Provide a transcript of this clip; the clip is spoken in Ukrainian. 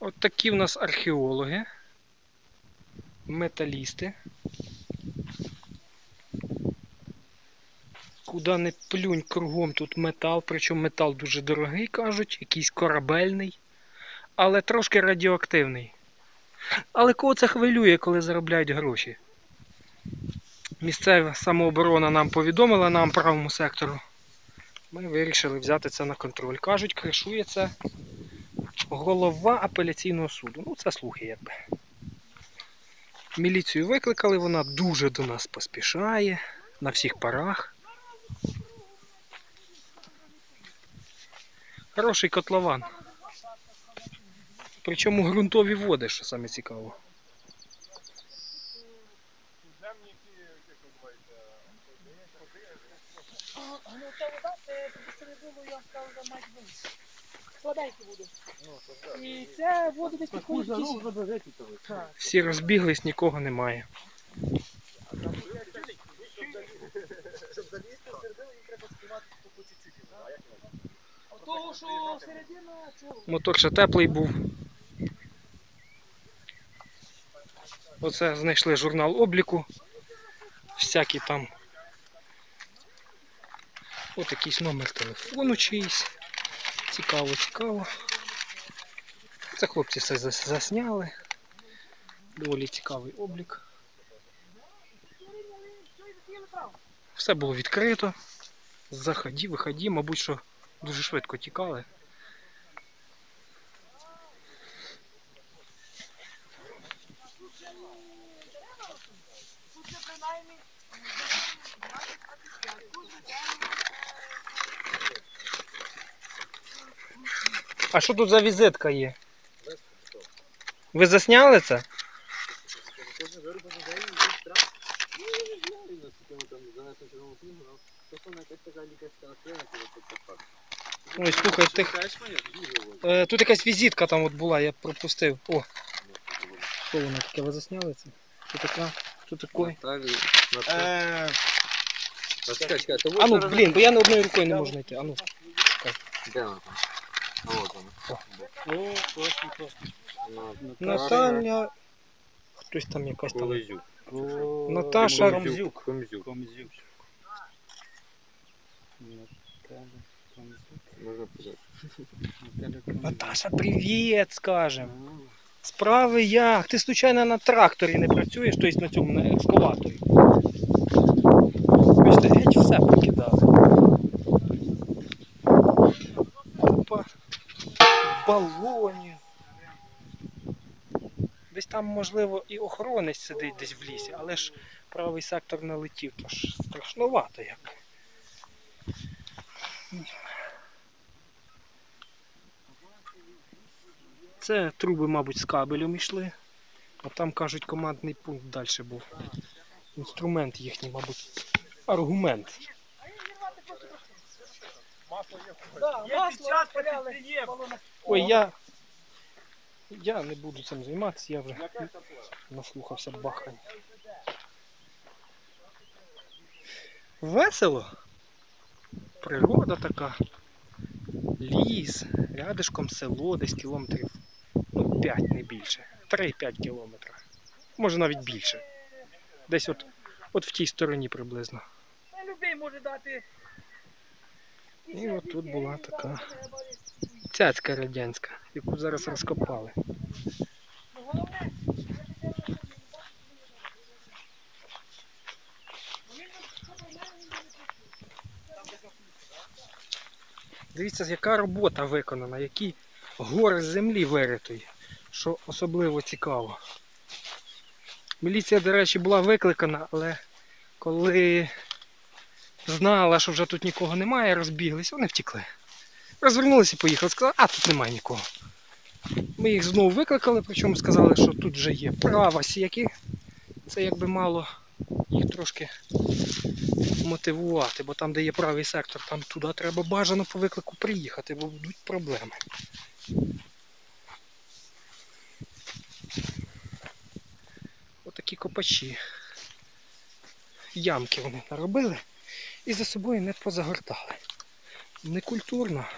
От такі в нас археологи, металісти. Куди не плюнь кругом тут метал, причому метал дуже дорогий, кажуть, якийсь корабельний, але трошки радіоактивний. Але кого це хвилює, коли заробляють гроші? Місцева самооборона нам повідомила нам правому сектору. Ми вирішили взяти це на контроль. Кажуть, кришує це голова апеляційного суду. Ну, це слухи якби. Міліцію викликали, вона дуже до нас поспішає на всіх парах. Хороший котлован. Причому ґрунтові води, що саме цікаво. Ну, ця вода, це не було, я сказав, за мать воду. Складайте воду. І це воду десь підходить Всі розбіглись, нікого немає. А того, що середина, чого? Мотор ще теплий був. Оце знайшли журнал обліку. Всякі там. От якийсь номер телефону чийсь. Цікаво, цікаво. Це хлопці все засняли. Доволі цікавий облік. Все було відкрито. Заході, виході, мабуть, що дуже швидко тікали. Тут принаймні... А що тут за візитка є? Ви засняли це? Ой, слухай, ти... Е, тут якась візитка там от була, я пропустив. О, що вона таке? Ви засняли це? Що така? Що таке? Е, А ну, блін, бо я не одною рукою не можу знайти. А ну. Де вона там? От вона. О, класно, класно. Наталя Наталя. Хтось там якась там. Колезюк. Наташа Комзюк. Комзюк. Комзюк. Можна подати. Наташа, привіт, скажем. Справи як? Ти случайно на тракторі не працюєш, тобто на цьому на екскаваторі. Балонів. Десь там, можливо, і охоронець сидить десь в лісі, але ж правий сектор налетів, то ж страшновато як. Це труби, мабуть, з кабелем йшли. А там, кажуть, командний пункт далі був. Інструмент їхній, мабуть. Аргумент. Да, масло розпиляли. балона. Ой, я. Я не буду цим займатися, я вже наслухався бахань. Весело. Природа така. Ліс, рядишком село, десь кілометрів. Ну, 5 не більше. 3-5 кілометрів. Може навіть більше. Десь от, от в тій стороні приблизно. Та любий може дати. І от тут була така цяцька радянська, яку зараз розкопали. Дивіться, яка робота виконана, які гори землі виритої, що особливо цікаво. Міліція, до речі, була викликана, але коли знала, що вже тут нікого немає, розбіглись, вони втекли. Розвернулися і поїхали, сказали, а тут немає нікого. Ми їх знову викликали, причому сказали, що тут вже є права сіяки. Це якби мало їх трошки мотивувати, бо там, де є правий сектор, там туди треба бажано по виклику приїхати, бо будуть проблеми. Отакі копачі. Ямки вони наробили і за собою не позагортали. Некультурно.